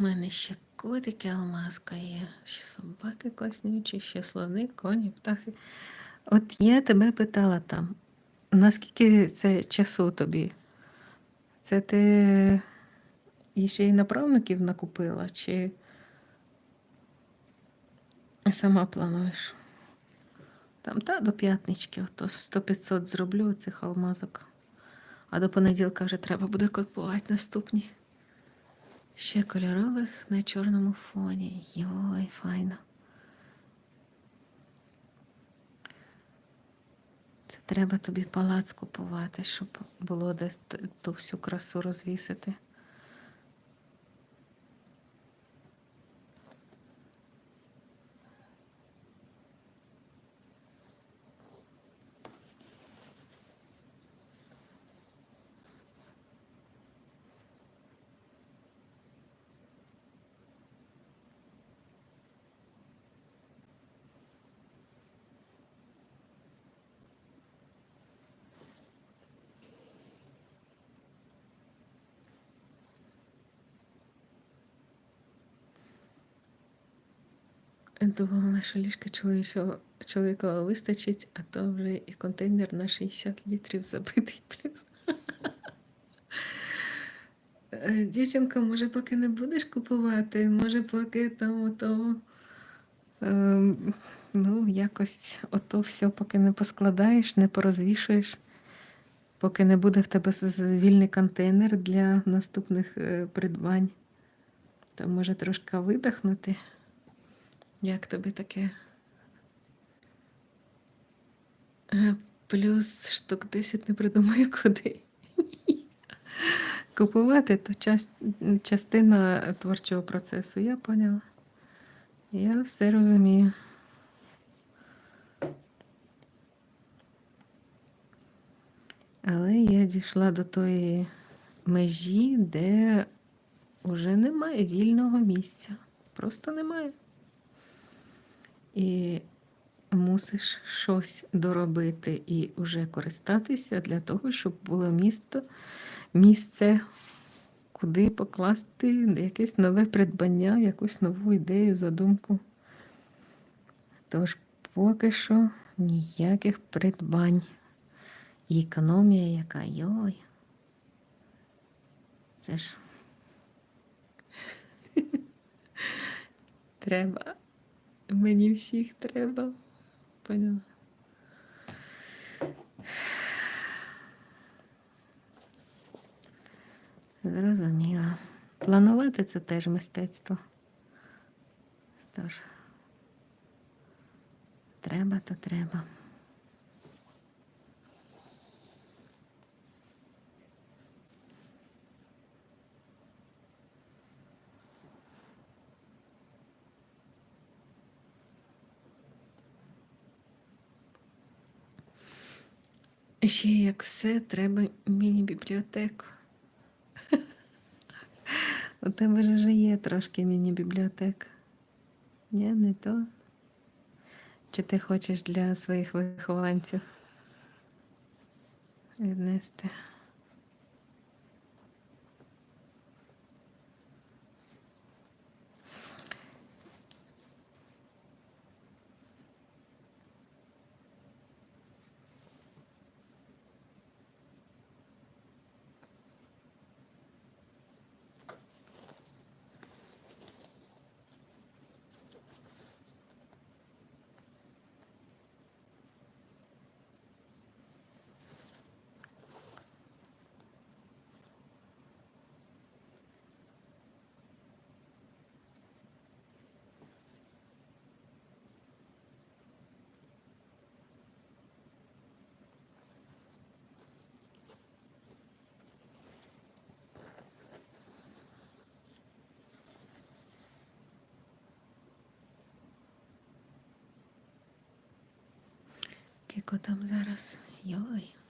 У мене ще котики алмазка є, ще собаки класнючі, ще слони, коні, птахи. От я тебе питала там, наскільки це часу тобі? Це ти ще й направників накупила, чи сама плануєш? Там та до п'ятнички, ото 100-500 зроблю цих алмазок. А до понеділка вже треба буде купувати наступні. Ще кольорових на чорному фоні. Йой, файно. Це треба тобі палац купувати, щоб було де ту всю красу розвісити. Думала, що ліжка чоловічого, чоловікового вистачить, а то вже і контейнер на 60 літрів забитий плюс. Дівчинка, може, поки не будеш купувати, може, поки там ото, ем, ну, якось ото все, поки не поскладаєш, не порозвішуєш, поки не буде в тебе вільний контейнер для наступних е, придбань, то може трошки видихнути. Як тобі таке? Е, Плюс штук 10 не придумаю куди. Купувати то час, частина творчого процесу, я поняла. Я все розумію. Але я дійшла до тої межі, де вже немає вільного місця. Просто немає. І мусиш щось доробити і вже користатися для того, щоб було місто, місце, куди покласти якесь нове придбання, якусь нову ідею, задумку. Тож поки що ніяких придбань. Економія, яка йой. Це ж треба. Мені всіх треба. Поняла. Зрозуміла. Планувати це теж мистецтво. Тож, треба, то треба. Ще як все, треба міні-бібліотеку. У тебе ж вже є трошки міні-бібліотека. Ні, не то. Чи ти хочеш для своїх вихованців віднести? Кіко там зараз. Йой.